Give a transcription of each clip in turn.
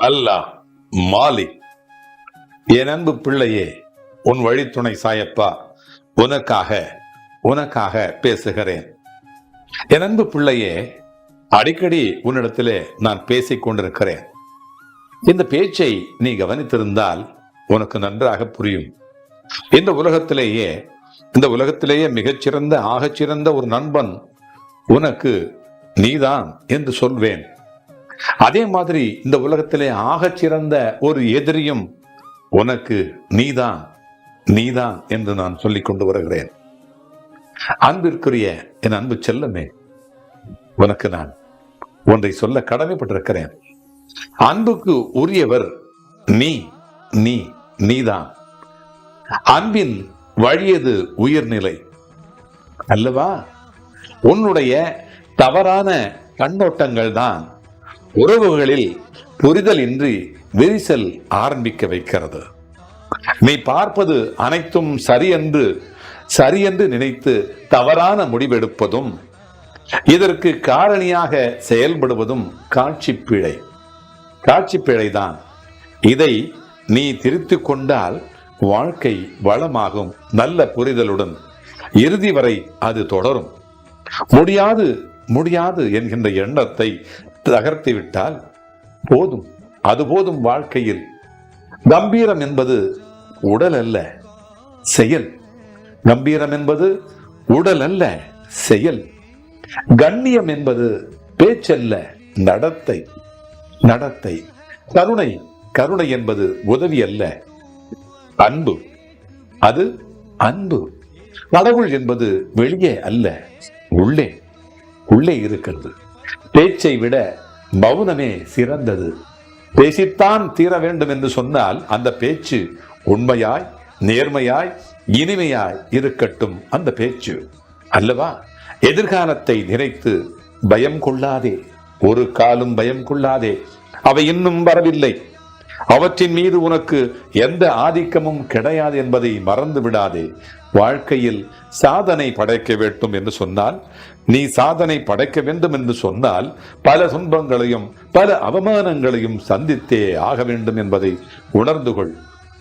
அல்லாஹ் மாலிக் என் அன்பு பிள்ளையே உன் வழித்துணை சாயப்பா உனக்காக உனக்காக பேசுகிறேன். என் அன்பு பிள்ளையே அடிக்கடி உன்னிடத்திலே நான் பேசிக் கொண்டிருக்கிறேன். இந்த பேச்சை நீ கவனித்திருந்தால் உனக்கு நன்றாக புரியும். இந்த உலகத்திலேயே இந்த உலகத்திலேயே மிகச்சிறந்த ஆகச்சிறந்த ஒரு நண்பன் உனக்கு நீதான் என்று சொல்வேன். அதே மாதிரி இந்த உலகத்திலே ஆகச்சிறந்த ஒரு எதிரியும் உனக்கு நீதான் நீதான் என்று நான் சொல்லிக் கொண்டு வருகிறேன். அன்பிற்குரிய என் அன்பு செல்லமே உனக்கு நான் ஒன்றை சொல்ல கடமைப்பட்டிருக்கிறேன். அன்புக்கு உரியவர் நீ நீ நீதான். அன்பின் வழியது உயிர்நிலை. அல்லவா? உன்னுடைய தவறான கண்ணோட்டங்கள் தான் உறவுகளில் புரிதல் இன்றி விரிசல் ஆரம்பிக்க வைக்கிறது. நீ பார்ப்பது அனைத்தும் சரியென்று சரியென்று நினைத்து தவறான முடிவெடுப்பதும் இதற்கு காரணியாக செயல்படுவதும் காட்சி பிழை காட்சி பிழைதான் இதை நீ திருத்திக் கொண்டால் வாழ்க்கை வளமாகும் நல்ல புரிதலுடன். இறுதி வரை அது தொடரும். முடியாது முடியாது என்கின்ற எண்ணத்தை தகர்த்து விட்டால் போதும். அது போதும் வாழ்க்கையில். கம்பீரம் என்பது உடல் அல்ல செயல். கம்பீரம் என்பது உடல் அல்ல செயல். கண்ணியம் என்பது பேச்சல்ல நடத்தை. நடத்தை. கருணை. கருணை என்பது உதவி அல்ல. அன்பு. அது அன்பு. கடவுள் என்பது வெளியே அல்ல உள்ளே. உள்ளே இருக்கிறது. பேச்சை விட மௌனமே சிறந்தது. பேசித்தான் தீர வேண்டும் என்று சொன்னால் அந்த பேச்சு உண்மையாய் நேர்மையாய் இனிமையாய் இருக்கட்டும் அந்த பேச்சு. அல்லவா? எதிர்காலத்தை நினைத்து பயம் கொள்ளாதே. ஒரு காலும் பயம் கொள்ளாதே. அவை இன்னும் வரவில்லை. அவற்றின் மீது உனக்கு எந்த ஆதிக்கமும் கிடையாது என்பதை மறந்து விடாதே. வாழ்க்கையில் சாதனை படைக்க வேண்டும் என்று சொன்னால் நீ சாதனை படைக்க வேண்டும் என்று சொன்னால் பல துன்பங்களையும் பல அவமானங்களையும் சந்தித்தே ஆக வேண்டும் என்பதை உணர்ந்து கொள்.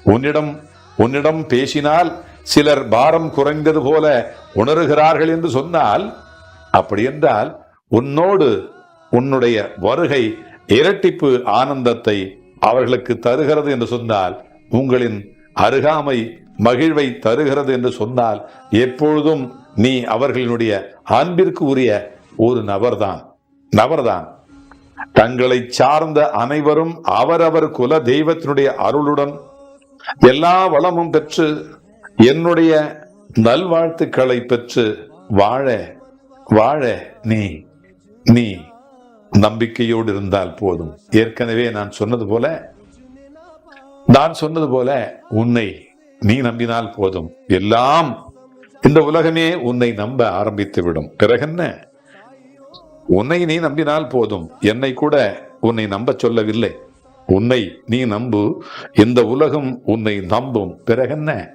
உன்னிடம் உன்னிடம் பேசினால் சிலர் பாரம் குறைந்தது போல உணர்கிறார்கள் என்று சொன்னால் அப்படி என்றால் உன்னோடு உன்னுடைய வருகை இரட்டிப்பு ஆனந்தத்தை அவர்களுக்கு தருகிறது என்று சொன்னால் உங்களின் அருகாமை மகிழ்வை தருகிறது என்று சொன்னால் எப்பொழுதும் நீ அவர்களினுடைய அன்பிற்கு உரிய ஒரு நபர்தான். நபர்தான். தங்களை சார்ந்த அனைவரும் அவரவர் குல தெய்வத்தினுடைய அருளுடன் எல்லா வளமும் பெற்று என்னுடைய நல்வாழ்த்துக்களை பெற்று வாழ வாழ நீ நீ நம்பிக்கையோடு இருந்தால் போதும். ஏற்கனவே நான் சொன்னது போல நான் சொன்னது போல உன்னை நீ நம்பினால் போதும். எல்லாம் இந்த உலகமே உன்னை நம்ப ஆரம்பித்து விடும் பிறகென்ன? உன்னை நீ நம்பினால் போதும். என்னை கூட உன்னை நம்ப சொல்லவில்லை. உன்னை நீ நம்பு. இந்த உலகம் உன்னை நம்பும். பிறகென்ன?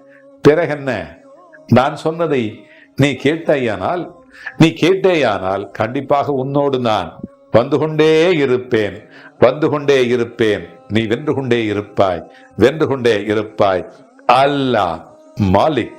பிறகென்ன? நான் சொன்னதை நீ கேட்டாயானால் நீ கேட்டேயானால் கண்டிப்பாக உன்னோடு நான் வந்து கொண்டே இருப்பேன். வந்து கொண்டே இருப்பேன். நீ வென்று கொண்டே இருப்பாய். வென்று கொண்டே இருப்பாய். அல்லாஹ் மாலிக்